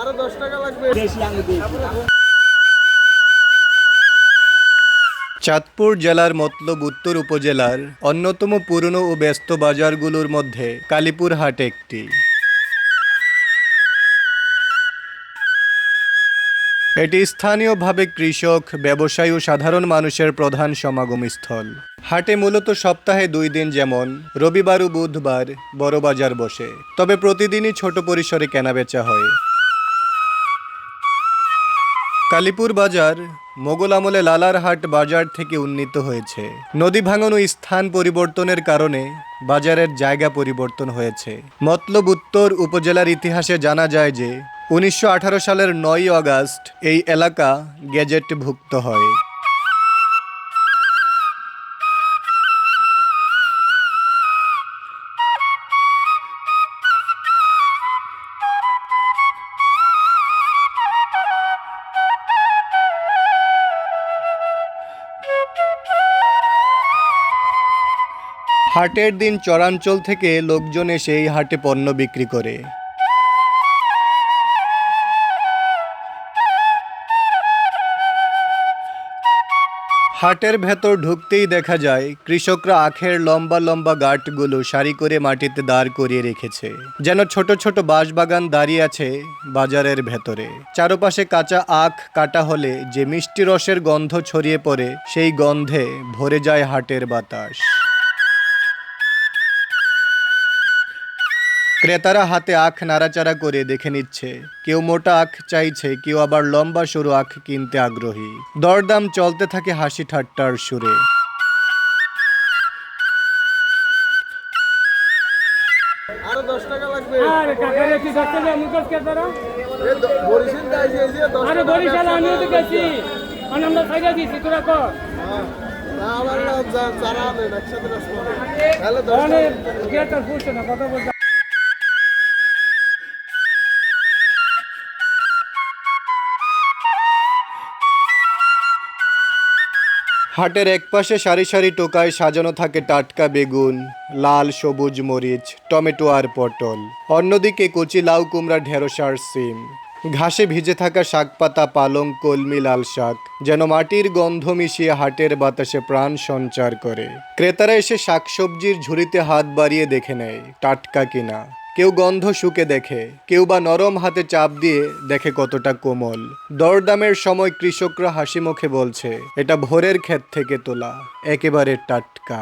আরও দশ টাকা লাগবে। চাঁদপুর জেলার মতলব উত্তর উপজেলার অন্যতম পুরনো ও ব্যস্ত বাজারগুলোর মধ্যে কালীপুর হাট একটি। এটি স্থানীয়ভাবে কৃষক ব্যবসায়ী ও সাধারণ মানুষের প্রধান সমাগমস্থল। হাটে মূলত সপ্তাহে দুই দিন যেমন রবিবার ও বুধবার বড় বাজার বসে তবে প্রতিদিনই ছোট পরিসরে কেনাবেচা হয়। কালীপুর বাজার মোগল আমলে লালারহাট বাজার থেকে উন্নীত হয়েছে। নদী ভাঙন ও স্থান পরিবর্তনের কারণে বাজারের জায়গা পরিবর্তন হয়েছে। মতলব উত্তর উপজেলার ইতিহাসে জানা যায় যে, উনিশশো আঠারো সালের নয় আগস্ট এই এলাকা গেজেটভুক্ত হয়। হাটের দিন চরাঞ্চল থেকে লোকজন এসে এই হাটে পণ্য বিক্রি করে। হাটের ভেতর ঢুকতেই দেখা যায়, কৃষকরা আখের লম্বা লম্বা গাঁটগুলো সারি করে মাটিতে দাঁড় করিয়ে রেখেছে। যেন ছোট ছোট বাঁশবাগান দাঁড়িয়ে আছে বাজারের ভেতরে। চারপাশে কাঁচা আখ কাটা হলে যে মিষ্টি রসের গন্ধ ছড়িয়ে পড়ে, সেই গন্ধে ভরে যায় হাটের বাতাস। ক্রেতারা হাতে আখ নাড়াচাড়া করে দেখে নিচ্ছে। কেউ মোটা আখ চাইছে কেউ আবার লম্বা সরু আখ কিনতে আগ্রহী। দরদাম চলতে থাকে হাসি ঠাট্টার সুরে। আরও হাটের একপাশে সারি সারি টোকায় সাজানো থাকে টাটকা বেগুন, লাল, সবুজ মরিচ, টমেটো আর পটল। অন্যদিকে কচি লাউ কুমড়া ঢেঁড়স আর সিম। ঘাসে ভিজে থাকা শাকপাতা, পালং, কলমি, লাল শাক যেন মাটির গন্ধ মিশিয়ে হাটের বাতাসে প্রাণ সঞ্চার করে। ক্রেতারা এসে শাকসবজির ঝুড়িতে হাত বাড়িয়ে দেখে নেয়, টাটকা কিনা। কেউ গন্ধ শুকে দেখে, কেউ বা নরম হাতে চাপ দিয়ে দেখে কতটা কোমল। দরদামের সময় কৃষকরা হাসি মুখে বলছে, এটা ভোরের ক্ষেত থেকে তোলা, একেবারে টাটকা।